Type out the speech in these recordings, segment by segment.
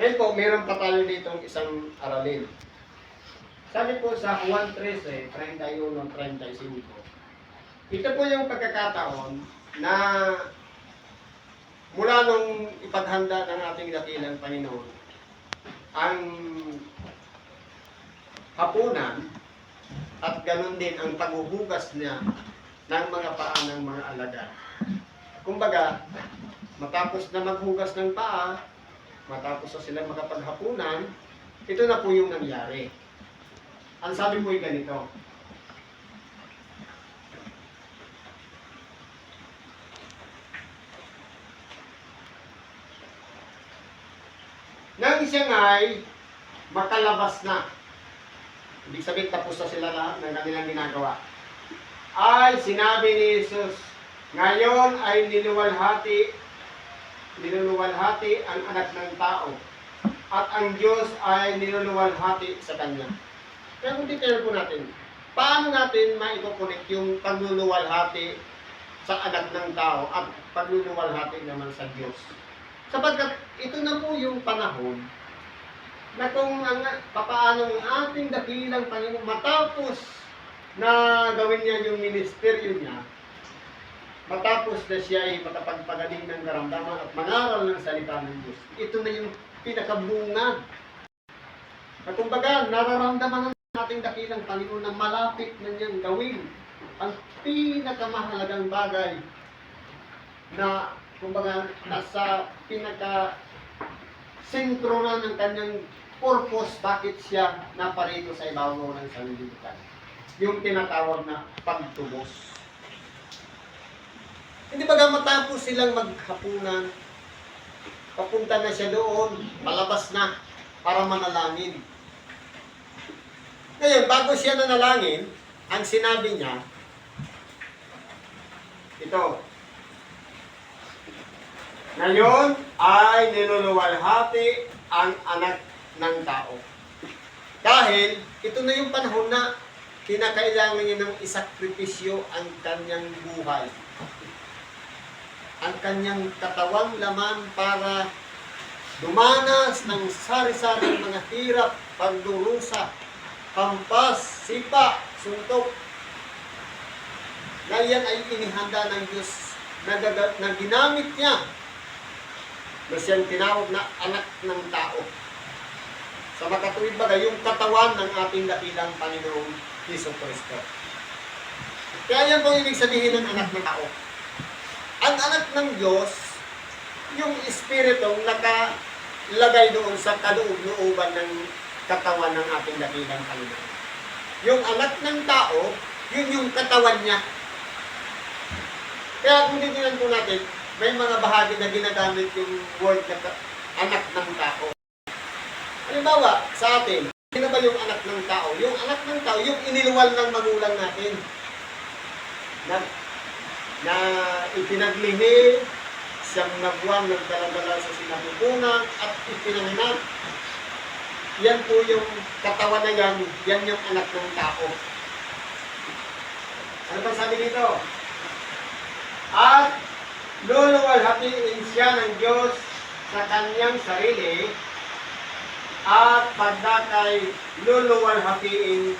Ngayon po, meron pa tayo dito isang aralin. Sabi po sa Juan 13, 31, 35. Ito po yung pagkakataon na mula nung ipaghanda ng ating dakilang Panginoon, ang hapunan at ganun din ang paghuhugas niya ng mga paa ng mga alaga. Kumbaga, matapos na maghugas ng paa, matapos na sila makapaghapunan, ito na po yung nangyari. Ang sabi po ay ganito. Nang siya nga'y makalabas na, ibig sabihin tapos na sila lahat ng kanilang ginagawa, ay sinabi ni Jesus, ngayon ay niluwalhati, niluluwalhati ang anak ng tao, at ang Diyos ay niluluwalhati sa Kanya. Kaya kung detail po natin, paano natin maikokonek yung pagluluwalhati sa anak ng tao at pagluluwalhati naman sa Diyos? Sapagkat ito na po yung panahon na kung ang, papaano ang ating dakilang Panginoon matapos na gawin niya yung ministeryo niya, matapos na siya ay makapagpagaling ng karamdaman at mangaral ng salita ng Diyos, ito na yung pinakabungan. Na kumbaga, nararamdaman ng ating dakilang Panginoon na malapit na niyang gawin ang pinakamahalagang bagay na kumbaga nasa pinaka sentro na ng kanyang purpose bakit siya naparito sa ibabaw ng sanlibutan. Yung tinatawag na pagtubos. Hindi ba matapos silang maghapunan, papunta na siya doon, palabas na para manalangin. Ngayon, bago siya nanalangin, ang sinabi niya, ito, ngayon ay niluluwalhati ang anak ng tao. Dahil ito na yung panahon na kinakailangan niya ng isakripisyo ang kanyang buhay. Ang kanyang katawang laman para dumanas ng sari-saring mga hirap, pagdurusa, pampas, sipa, suntok. Na yan ay inihanda ng Diyos na, na ginamit niya na siyang tinawag na anak ng tao. Sa makatuwid bagay, yung katawan ng ating dakilang Panginoong Heso Kristo. Kaya yan po ibig sabihin ng anak ng tao. Ang anak ng Diyos, yung espiritong nakalagay doon sa kaloob-looban ng katawan ng ating dakilang Panginoon. Yung anak ng tao, yun yung katawan niya. Kaya kung titignan po natin, may mga bahagi na ginagamit yung word na anak ng tao. Halimbawa, sa atin, sino ba yung anak ng tao? Yung anak ng tao, yung iniluwal ng magulang natin. Na, na ipinaglihi, siyang nagwang nagdaladala sa sinapupunan at ipinanganak. Yan po yung katawan na yan, yan yung anak ng tao. Ano ba sabi dito? At luluwalhatiin siya ng Diyos sa kanyang sarili at pagdakay luluwalhatiin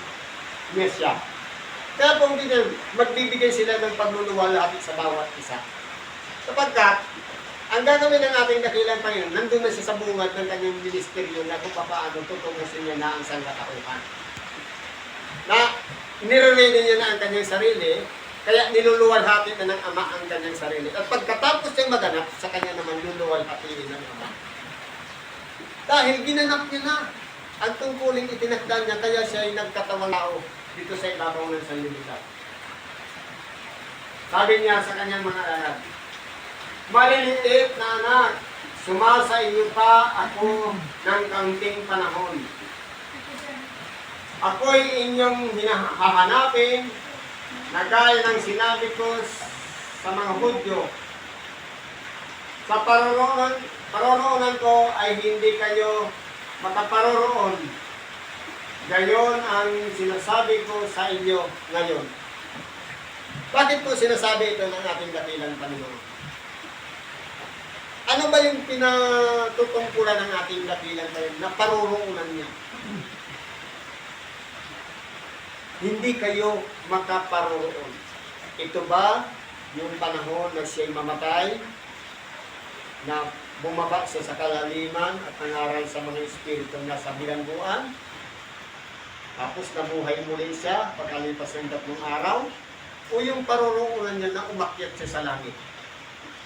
niya siya. Kaya kung magbibigay sila ng pagluluwalhati sa bawat isa. Sapagkat, ang gagawin ng ating dakilang Panginoon, nandun na siya sa bungad ng kanyang ministeryo na kung paano tutungusin niya na ang sangkatauhan. Na nire-ready niya na ang kanyang sarili, kaya niluluwalhati na ng Ama ang kanyang sarili. At pagkatapos niyang maganap, sa kanya naman luluwalhatiin ng Ama. Dahil ginanap niya na ang tungkuling itinakda niya, kaya siya ay nagkatawang tao dito sa ibabaw ng sanlibutan. Sabi niya sa kanyang mga anak, Maliliit na anak, sumasa iyo pa ako ng kaunting panahon. Ako'y inyong hinahanapin na gaya ng sinabi ko sa mga Hudyo. Sa paroroonan, paroroonan ko ay hindi kayo makaparoroon. Gayon ang sinasabi ko sa inyo ngayon. Bakit po sinasabi ito ng ating dakilang Panginoon? Ano ba yung pinatutungkulan ng ating dakilan ngayon na paruroonan niya? Hindi kayo makaparoroon. Ito ba yung panahon na siya'y mamatay, na bumaba sa kalaliman at nangaral sa mga espiritu nasa bilangguan, tapos nabuhay muli siya pagkalipas ng tatlong araw, o yung paroroonan niya na umakyat siya sa langit.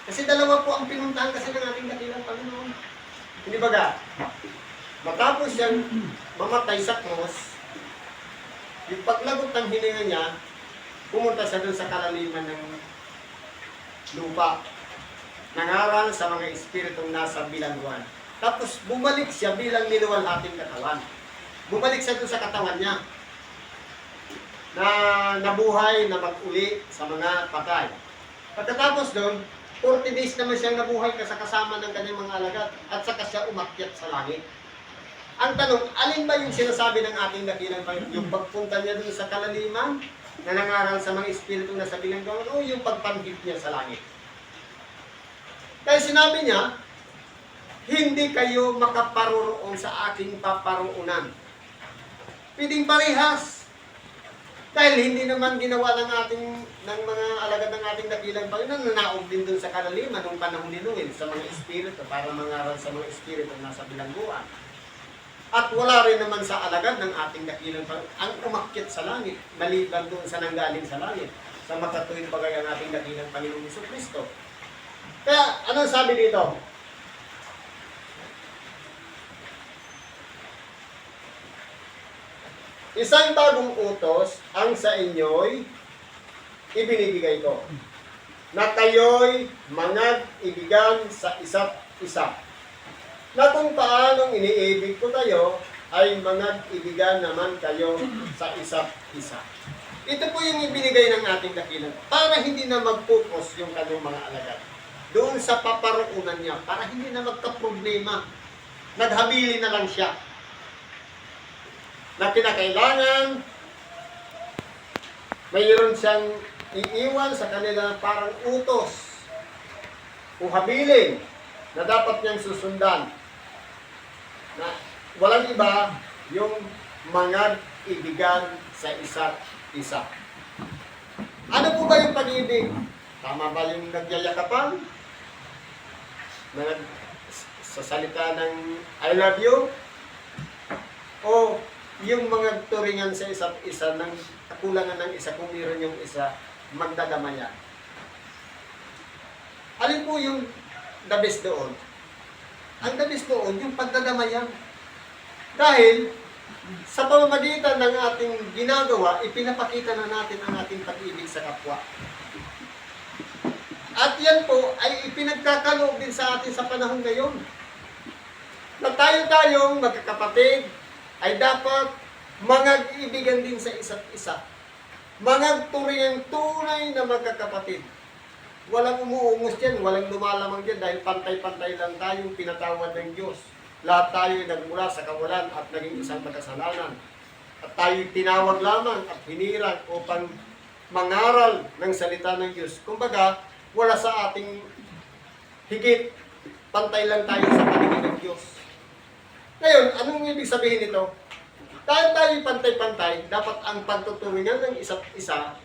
Kasi dalawa po ang pinuntahan kasi ng ating dakilang Panginoon. Hindi ba? Matapos siyang mamatay sa krus, yung paglagot ng hininga niya, pumunta siya dun sa kalaliman ng lupa. Nangaral sa mga espiritong nasa bilangguan. Tapos bumalik siya bilang niluwalhating katawan. Bumalik siya dun sa katawan niya na nabuhay na mag-uli sa mga patay. Pagkatapos doon, 40 days naman siyang nabuhay sa kasama ng kanyang mga alagad at saka siya umakyat sa langit. Ang tanong, alin ba yung sinasabi ng ating dakilang? Yung pagpunta niya dun sa kalaliman na nangaral sa mga espiritu na sa bilangguan o yung pagpanggit niya sa langit? Kaya sinabi niya, hindi kayo makaparoroon sa aking paparoonan. Pwedeng parehas. Dahil hindi naman ginawa ng ating ng mga alagad ng ating dakilang Panginoon na din dun sa kalaliman nung panahon ni Noel sa mga espiritu para mangaral sa mga espiritu na nasa bilangguan. At wala rin naman sa alagad ng ating dakilang Panginoon ang umakyat sa langit, maliban doon sa nanggaling sa langit, sa makatuwid bagay ang ating dakilang Panginoong Kristo. Kaya, ano sabi dito? Isang bagong utos ang sa inyo'y ibinibigay ko. Na kayo'y mga ibigan sa isa't isa. Na kung paanong iniibig ko kayo, ay mga ibigan naman kayo sa isa't isa. Ito po yung ibinigay ng ating dakilan para hindi na mag-focus yung kanyang mga alagad. Doon sa paparoonan niya, para hindi na magka-problema. Naghabili na lang siya na kinakailangan mayroon siyang iiwan sa kanila parang utos o habilin na dapat niyang susundan na walang iba yung mga ibigan sa isa't isa. Ano po ba yung pag-ibig? Tama ba yung nagyayakapan? Na sa salita ng I love you? Yung mga turingan sa isa't isa ng kakulangan ng isa kung meron yung isa magdadamaya. Alin po yung the best doon? Ang the best doon, yung pagdadamayan. Dahil sa pamamagitan ng ating ginagawa, ipinapakita na natin ang ating pag-ibig sa kapwa. At yan po ay ipinagkakaloob din sa atin sa panahon ngayon. Na tayo-tayong magkakapatid, ay dapat mga ibigan din sa isa't isa. Mga turingang tunay na magkakapatid. Walang umuungos dyan, walang lumalamang dyan dahil pantay-pantay lang tayong pinatawad ng Diyos. Lahat tayo ay nagmula sa kawalan at naging isang magkasalanan. At tayo tinawag lamang at hinirang upang mangaral ng salita ng Diyos. Kumbaga, wala sa ating higit. Pantay lang tayo sa paningin ng Diyos. Ngayon, anong ibig sabihin nito? Dahil tayo pantay-pantay, dapat ang pagtuturingan ng isa't isa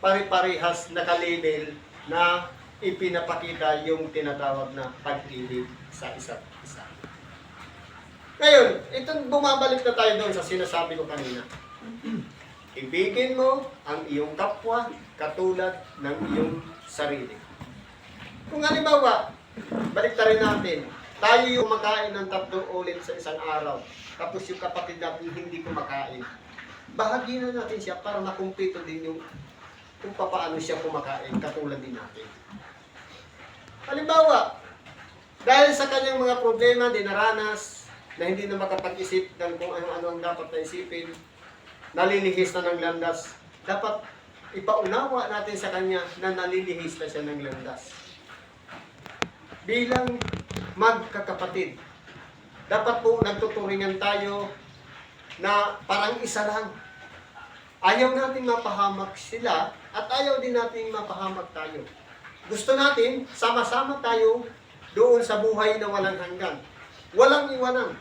pare-parehas nakalabel na ipinapakita yung tinatawag na pag-ibig sa isa't isa. Ngayon, itong bumabalik na tayo doon sa sinasabi ko kanina. Ibigin mo ang iyong kapwa katulad ng iyong sarili. Kung halimbawa, balik rin natin, tayo yung makain ng tatlong ulit sa isang araw. Tapos yung kapatid natin hindi kumakain. Bahagi na natin siya para makumpleto din yung kung paano siya kumakain, katulad din natin. Halimbawa, dahil sa kanyang mga problema, dinaranas, na hindi na makapag-isip ng kung ano-ano ang dapat na isipin, nalilihis na ng landas, dapat ipaunawa natin sa kanya na nalilihis na siya ng landas. Bilang magkakapatid, dapat po nagtuturingan tayo na parang isa lang. Ayaw natin mapahamak sila at ayaw din natin mapahamak tayo. Gusto natin, sama-sama tayo doon sa buhay na walang hanggan. Walang iwanan.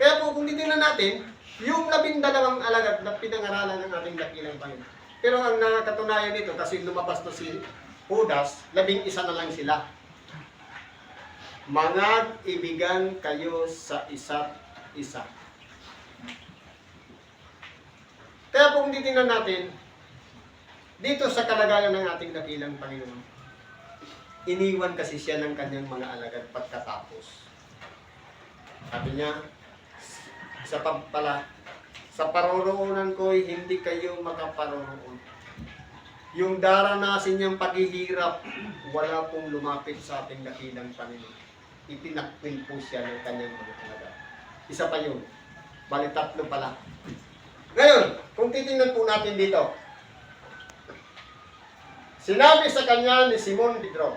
Kaya po kung titingnan natin, yung labindalawang alagad na pinangaralan ng ating dakilang Panginoon. Pero ang nakatunayan nito, kasi lumabas to si Judas, labing isa na lang sila. Mga ibigan kayo sa isa't isa. Kaya kung titingnan natin, dito sa kalagayan ng ating dakilang Panginoon, iniwan kasi siya ng kanyang mga alagad pagkatapos. Sabi niya, sa pagpala, sa paroroonan ko hindi kayo makaparoroon. Yung daranasin niyang paghihirap, wala pong lumapit sa ating dakilang Panginoon. Itinakwil po siya ng kanyang mga alagad. Isa pa yun. Bali tatlo pala. Ngayon, kung titingnan po natin dito, sinabi sa kanya ni Simon Pedro,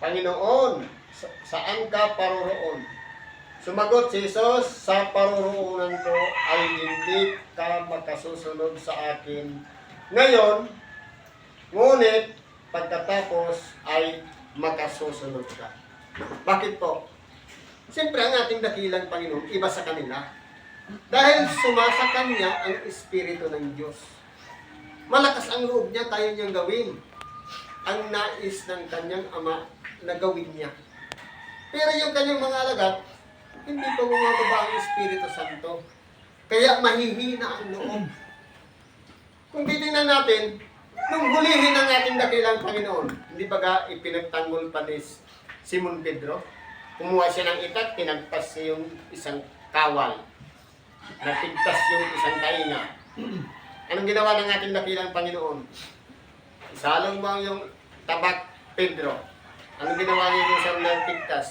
Panginoon, sa- saan ka paroroon? Sumagot si Jesus, sa paroroonan ko ay hindi ka makasusunod sa akin. Ngayon, ngunit pagkatapos ay makasusunod ka. Bakit po? Siyempre ang ating dakilang Panginoon, iba sa kanila. Dahil sumasa kanya ang Espiritu ng Diyos. Malakas ang loob niya, kaya niyang gawin. Ang nais ng kanyang ama na gawin niya. Pero yung kanyang mga alagad, hindi pa bumababa ang Espiritu Santo. Kaya mahihina ang loob. Kung titingnan natin, nung hulihin ang ating dakilang Panginoon, hindi ba ga ipinagtanggol pa ni Simon Pedro? Kumuha siya ng itak, tinagpas niya yung isang kawal. Natigtas yung isang tainga. Anong ginawa ng ating dakilang Panginoon? Isalong mo yung tabak Pedro. Anong ginawa niya yung isang natigtas?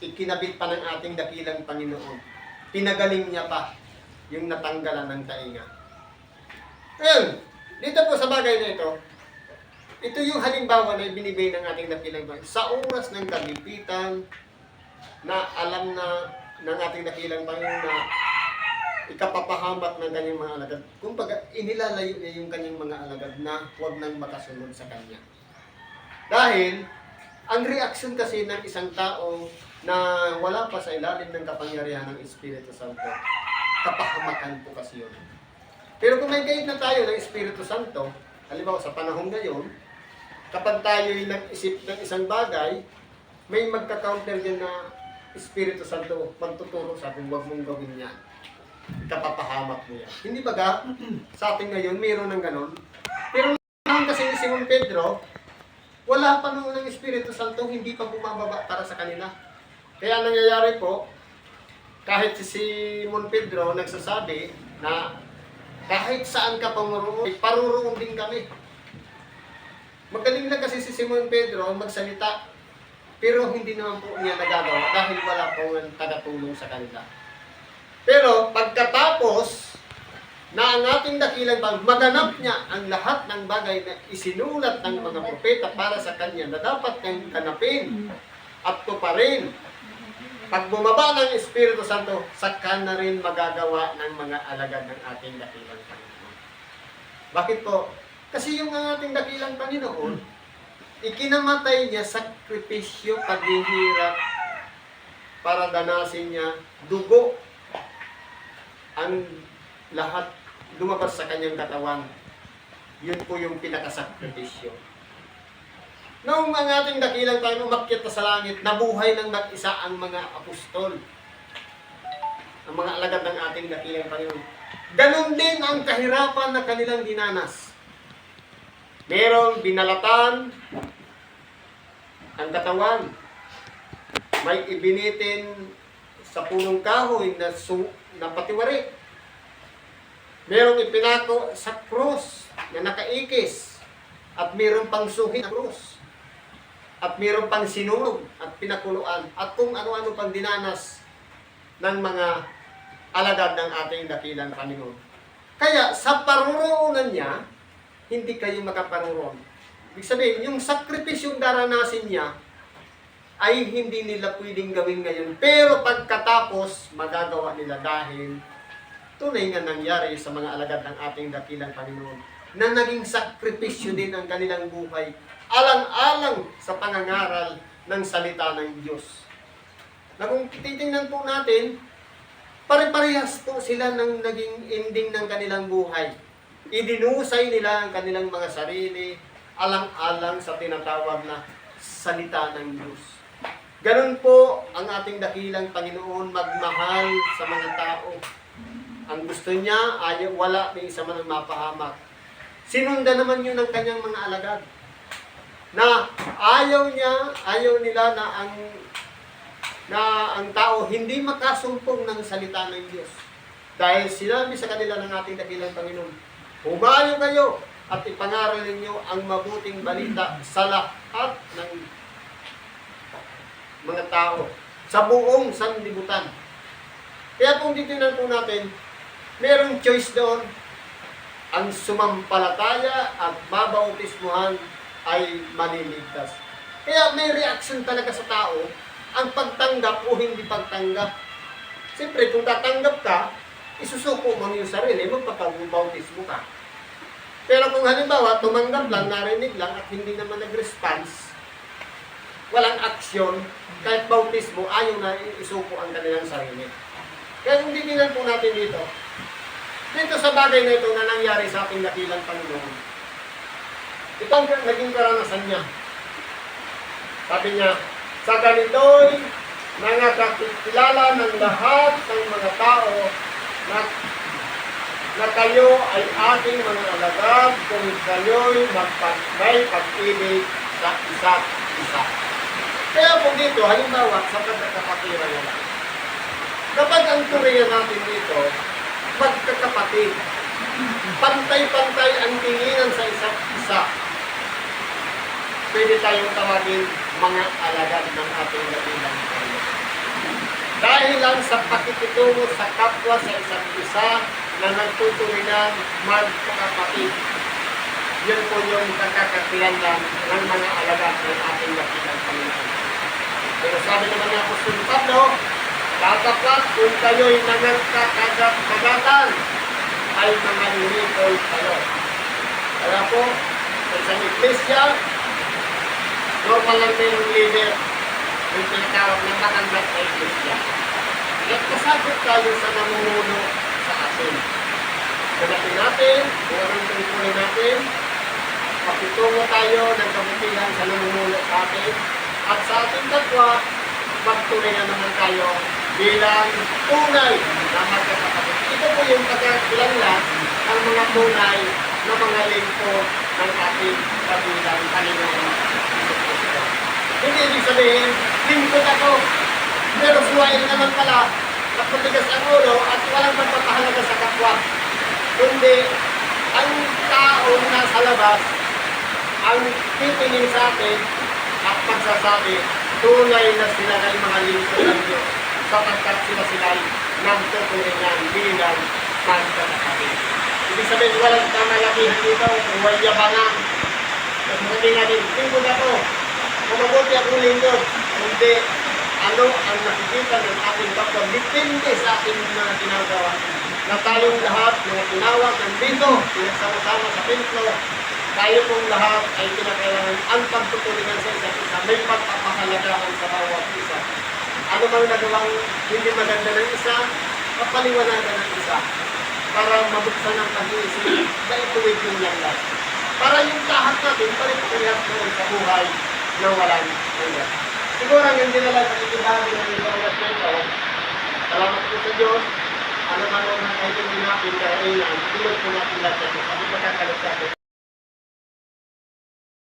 Ikinabit pa ng ating dakilang Panginoon. Pinagaling niya pa yung natanggalan ng tainga. Ngayon, dito po sa bagay na ito, ito yung halimbawa na binibigay ng ating Panginoon. Sa oras ng kagipitan, na alam na ng ating dakilang Panginoon na ikapapahamak ng kanyang mga alagad. Kumbaga, inilalayo niya yung kanyang mga alagad na huwag nang makasunod sa kanya. Dahil, ang reaksyon kasi ng isang tao na wala pa sa ilalim ng kapangyarihan ng Espiritu Santo, kapahamakan po kasi yun. Pero kung may guide na tayo ng Espiritu Santo, halimbawa sa panahon ngayon, kapag tayo'y nag-isip ng isang bagay, may magka-counter din na Espiritu Santo magtuturo sa atin, huwag mong gawin yan. Kapapahamak mo yan. Hindi ba ga, sa atin ngayon, mayroon ng ganon. Pero naman kasi ni Simon Pedro, wala pa noon ng Espiritu Santo, hindi pa bumababa para sa kanila. Kaya nangyayari po, kahit si Simon Pedro nagsasabi na kahit saan ka pamuroon, paruroon din kami. Magaling na kasi si Simon Pedro magsalita, pero hindi naman po niya nagagawa dahil wala po ang tagatulong sa kanila. Pero pagkatapos na ang ating dakilang pag maganap niya ang lahat ng bagay na isinulat ng mga propeta para sa kanya na dapat kang ganapin at tuparin. Pag bumaba ng Espiritu Santo, saka na rin magagawa ng mga alagad ng ating dakilang Panginoon. Bakit po? Kasi yung ang ating dakilang Panginoon, ikinamatay niya sakripisyo, paghihirap, para danasin niya dugo ang lahat lumabas sa kanyang katawan. Yun po yung pinakasakripisyo. Noong ang ating dakilang tayo umakyat na sa langit, nabuhay ng mag-isa ang mga apostol. Ang mga alagad ng ating dakilang Panginoon. Ganon din ang kahirapan na kanilang dinanas. Merong binalatan ang katawan. May ibinitin sa punong kahoy na, su- na patiwari. Merong ipinako sa krus na nakaikis. At meron pang suhi na krus. At meron pang sinunog at pinakuluan. At kung ano-ano pang dinanas ng mga alagad ng ating dakilang Panginoon. Kaya sa paruroonan niya, hindi kayo makaparuroon. Ibig sabihin, yung sakripisyong daranasin niya, ay hindi nila pwedeng gawin ngayon. Pero pagkatapos, magagawa nila dahil tunay nga nangyari sa mga alagad ng ating dakilang Panginoon. na naging sakripisyo din ang kanilang buhay. Alang-alang sa pangangaral ng salita ng Diyos. Na kung titingnan po natin, pare-parehas po sila ng naging ending ng kanilang buhay. Idinusay nila ang kanilang mga sarili alang-alang sa tinatawag na salita ng Diyos. Ganun po ang ating dakilang Panginoon magmahal sa mga tao. Ang gusto niya, ayaw, wala may isa man ang mapahamak. Sinundan naman yun ng kanyang mga alagad. Na ayaw niya, ayaw nila na ang na ang tao hindi makasumpong ng salita ng Diyos. Dahil sinabi sa kanila ng ating dakilang Panginoon, Humayo kayo at ipangaral ninyo ang mabuting balita sa lahat ng mga tao sa buong sanlibutan. Kaya kung titignan po natin, merong choice doon. Ang sumampalataya at babautismuhan ay maliligtas. Kaya may reaction talaga sa tao ang pagtanggap o hindi pagtanggap. Siyempre, kung tatanggap ka, isusuko mo yung sarili, magpapag-bautismo ka. Pero kung halimbawa, tumanggap lang, narinig lang, at hindi naman nag-response, walang aksyon, kahit bautismo, ayaw na isuko ang kanilang sarili. Kaya kung titingnan po natin dito, dito sa bagay na ito na nangyari sa ating dakilang Panginoon, ito ang naging karanasan niya. Sabi niya, sa ganito'y nangakakilala ng lahat ng mga tao na, na kayo ay ating mga alagad kung kayo'y magpag, may pag-ibig sa isa't isa. Kaya po dito, halimbawa, sa pagkakapatiran na. Kapag ang turiya natin dito, magkakapatid, pantay-pantay ang tinginan sa isa't isa, pwede tayong tawagin mga alagad ng ating Panginoon. Dahil lang sa pakikitungo sa kapwa sa isa't isa na nagtuturingan magkakapatid. Yun po yung kakakakilanlan ng mga alagad ng ating dakilang Panginoon. Pero sabi naman ni Apostol Pablo, Tatapat kung kayo'y nangangkakagatan ay mga lumipol kayo. Kaya po, sa isang iglesia, normal lang yung leader yung tinatawag ng matanggap na iglesia. At kasabot tayo sa namumuno sa atin. Ganapin natin, kung anong tungkulin natin, pakitungo tayo ng kabutihan sa namumuno sa atin, at sa ating kapwa, magtunay na naman tayo bilang tunay na magkakapatid. Ito po yung pagkakilanlan ang mga tunay na mga lingkod ng ating kabilang Panginoon. Hindi ibig sabihin, lingkod ako, pero suwain naman pala at matigas ang ulo at walang magpapahalaga sa kapwa. Kundi, ang taong nasa labas, ang titingin sa atin at magsasabi, tunay na sila ay mga lingkod ng Diyos sapagkat sila sila ay nagtuturingan bilang magkakapatid. Ibig sabihin, walang kamalakihan dito, walang yabangan. Kasi sabi natin, lingkod ako, kung mabuti akong lingkod, hindi ano ang nakikita ng ating kapwa, depende sa ating mga ginagawa. Na tayong lahat, mga tinawag nandito, pinagsama-sama sa templo, tayo pong lahat ay kinakailangan ang pagtutulingan sa isa't isa, may pagpapahalagahan sa bawat isa. Ano bang nagawang hindi maganda ng isa, kapaliwanagan ng isa para mabuksan ang pag-iisip na ituwid yung landas. Para yung lahat natin, pare-parehas naman sa buhay na walang hanggan. Siguro ang hindi na lang pakikibahagi ng ibang respeto, salamat po sa Diyos, ano man ang mga kaibigan natin, kailangan, tulad po natin lahat sa Diyos. At ipagkakalimutan